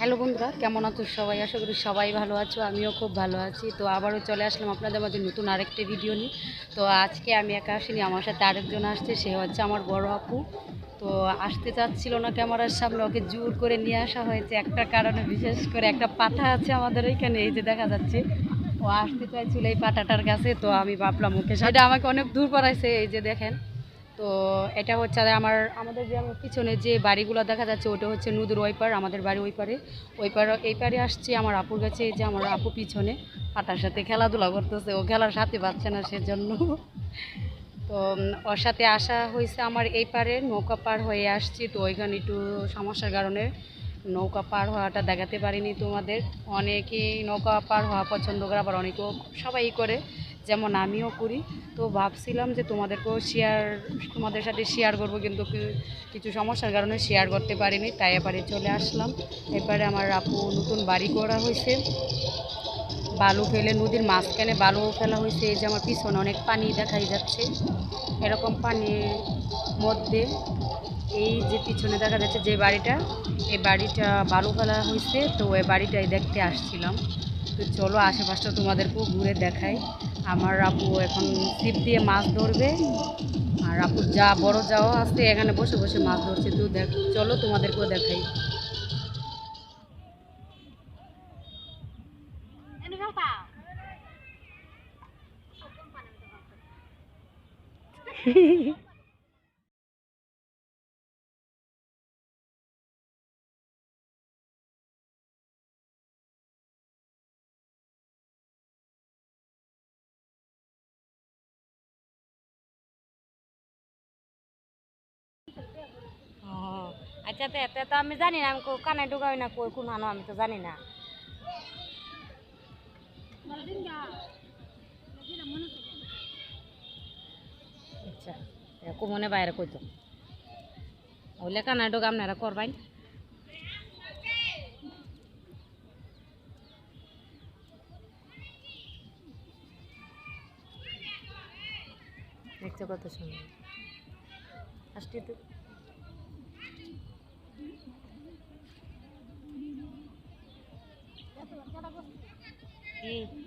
Hello বন্ধুরা, কেমন আছো সবাই? আশা করি সবাই ভালো আছো, আমিও খুব ভালো আছি। তো আবারও চলে আসলাম আপনাদের মাঝে নতুন আরেকটি ভিডিও নিয়ে। তো আজকে আমি একা আসিনি, আমার সাথে আরেকজন আসছে, সে হচ্ছে আমার বড় আপু। তো আসতে চাচ্ছিল না ক্যামেরার সামনে, ওকে জোর করে নিয়ে আসা হয়েছে একটা কারণে, বিশেষ করে একটা পাঠা আছে আমাদের এইখানে, এই যে দেখা যাচ্ছে। ও আসতে চাইছিল এই পাটাটার কাছে, তো আমি ভাবলাম, ওকে সেটা আমাকে অনেক দূর পড়াইছে, এই যে দেখেন। তো এটা হচ্ছে আমার, আমাদের যে পিছনে যে বাড়িগুলো দেখা যাচ্ছে, ওটা হচ্ছে নদীর ওই পার, আমাদের বাড়ি ওই পারে। ওই পার, এই পারে আসছি আমার আপুর কাছে যে আমার আপু পিছনে পাটার সাথে খেলাধুলা করতেছে। ও খেলার সাথে পাচ্ছে না সেজন্য। তো ওর সাথে আসা হয়েছে আমার এই পারে, নৌকা পার হয়ে আসছি। তো ওইখানে একটু সমস্যার কারণে নৌকা পার হওয়াটা দেখাতে পারিনি তোমাদের। অনেকেই নৌকা পার হওয়া পছন্দ করে, আবার অনেকেও সবাই করে। যেমন আমিও করি। তো ভাবছিলাম যে তোমাদেরকেও শেয়ার তোমাদের সাথে শেয়ার করব কিন্তু কিছু সমস্যার কারণে শেয়ার করতে পারিনি, তাই এবারে চলে আসলাম। এবারে আমার আপু নতুন বাড়ি করা হয়েছে। বালু ফেলে নদীর মাঝখানে বালু ফেলা হয়েছে, এই যে আমার পিছনে অনেক পানি দেখাই যাচ্ছে। এরকম পানির মধ্যে এই যে পিছনে দেখা যাচ্ছে যে বাড়িটা, এই বাড়িটা বালু ফেলা হয়েছে, তো ওই বাড়িটাই দেখতে আসছিলাম। তো চলো আশেপাশটা তোমাদেরকেও ঘুরে দেখাই। আমার আপু এখন ছিপ দিয়ে মাছ ধরবে। আর আপু যা বড় যাও, আসতে এখানে বসে বসে মাছ ধরছে। তো দেখ, চলো তোমাদেরকেও দেখাই। ও আচ্ছা তো তো আমি জানি না, আমি কানে ঢুকাই না, কই কোন আমি তো জানি না। আচ্ছা কুমনে বাইরে কইতো ওইলে কানে ঢুকা আপনারা করবাই। দেখছ কত সুন্দর। আসছি তো কি